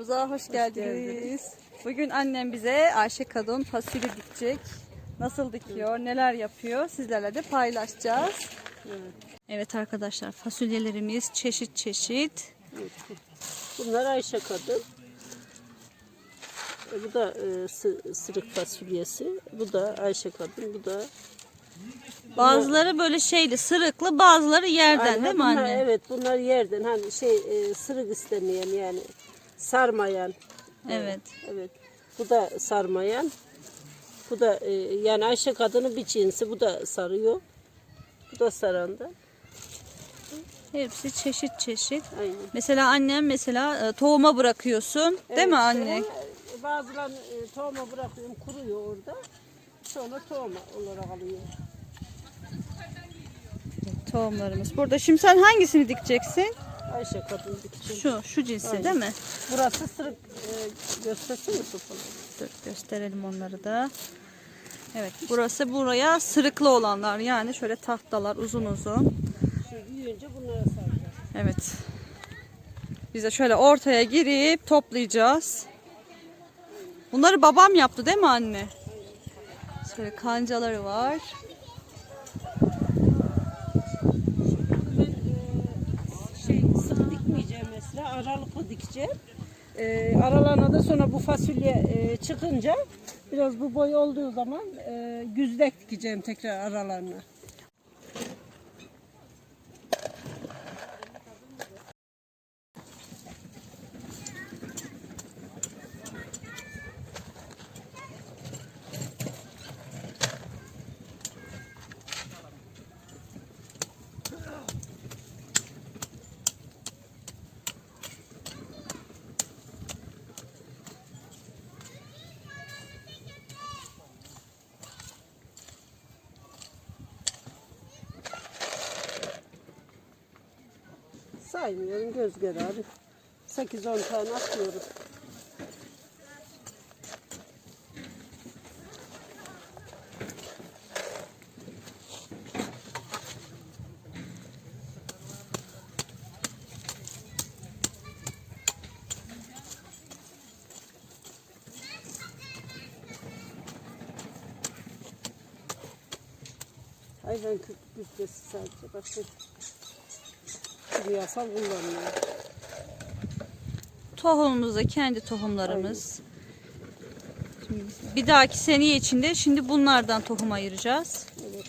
Kanalımıza hoş geldiniz. Bugün annem bize Ayşe Kadın fasulye dikecek. Nasıl dikiyor, neler yapıyor sizlerle de paylaşacağız. Evet arkadaşlar fasulyelerimiz çeşit çeşit. Bunlar Ayşe kadın. Bu da e, sı- sırık fasulyesi. Bu da Ayşe kadın. Bu da Bazıları böyle şeyli, sırıklı, bazıları yerden Aynen değil mi bunlar- anne? Evet bunlar yerden hani şey e, sırık istemeyen yani sarmayan. Evet. Evet. Bu da sarmayan. Bu da e, yani Ayşe kadının bir cinsi. Bu da sarıyor. Bu da saranda. Hepsi çeşit çeşit. Aynen. Mesela annem mesela e, tohuma bırakıyorsun değil mi anne? Bazılarını e, tohuma bırakıyorum kuruyor orada. Sonra tohuma olarak alıyor. Tohumlarımız. Burada şimdi sen hangisini dikeceksin? Ayşe kadın dikeceğim. Şu, şu cinsi değil mi? Burası sırık e, göstersin mi sopalı? Dur gösterelim onları da. Evet burası buraya sırıklı olanlar yani şöyle tahtalar uzun uzun. Şu büyüyünce bunlara saracağız. Evet. Biz de şöyle ortaya girip toplayacağız. Bunları babam yaptı değil mi anne? Şöyle kancaları var. Ben e, şey sık dikmeyeceğim mesela aralıklı dikeceğim. E, aralarına da sonra bu fasulye e, çıkınca biraz bu boy olduğu zaman e, güzdek dikeceğim tekrar aralarına. Saymıyorum göz kararı. 8-10 tane atıyorum. Hayvan kök gübresi sadece. Bak bu kimyasal kullanmıyor. Tohumumuz da kendi tohumlarımız. Bir dahaki seneye içinde şimdi bunlardan tohum ayıracağız. Evet.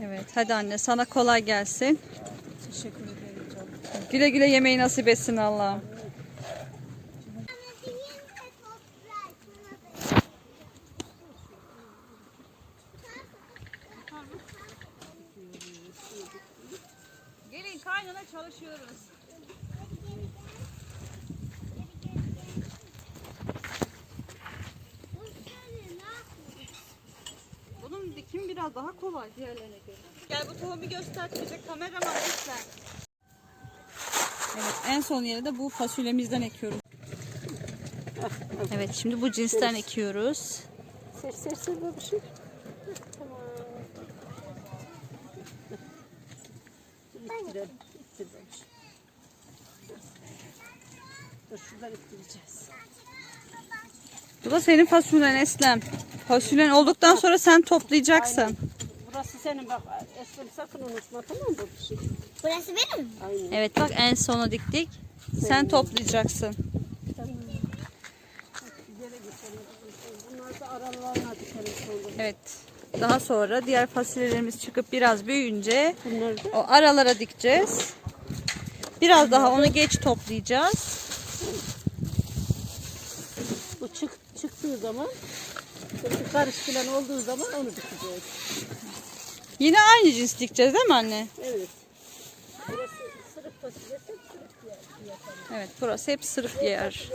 Evet hadi anne sana kolay gelsin. Teşekkür ederim canım. Güle güle yemeği nasip etsin Allah'ım. Gelin kaynana çalışıyoruz. Bunun dikimi biraz daha kolay diğerlerine göre. Gel bu tohumu göstermeyecek kameraman lütfen. Evet en son yere de bu fasulyemizden ekiyoruz. Evet şimdi bu cinsten ekiyoruz. Ser ser ser böyle bir şey. Tamam. İttirelim. İttirelim. Dur şuradan ittireceğiz. Bu da senin fasulyen Eslem. Fasulyen olduktan sonra sen toplayacaksın. Burası senin bak Eslem sakın unutma tamam mı bu şey? Burası benim. Aynen. Evet bak en sona diktik. Sen toplayacaksın. Tamam. Bunlar da aralarına dikelim sonra. Evet. Daha sonra diğer fasulyelerimiz çıkıp biraz büyüyünce o aralara dikeceğiz. Biraz daha onu geç toplayacağız. bu çık, çıktığı zaman böyle karış falan olduğu zaman onu dikeceğiz. Yine aynı cins dikeceğiz değil mi anne? Evet. Burası sırık fasulyesi sırık yer. Evet burası hep sırık yer.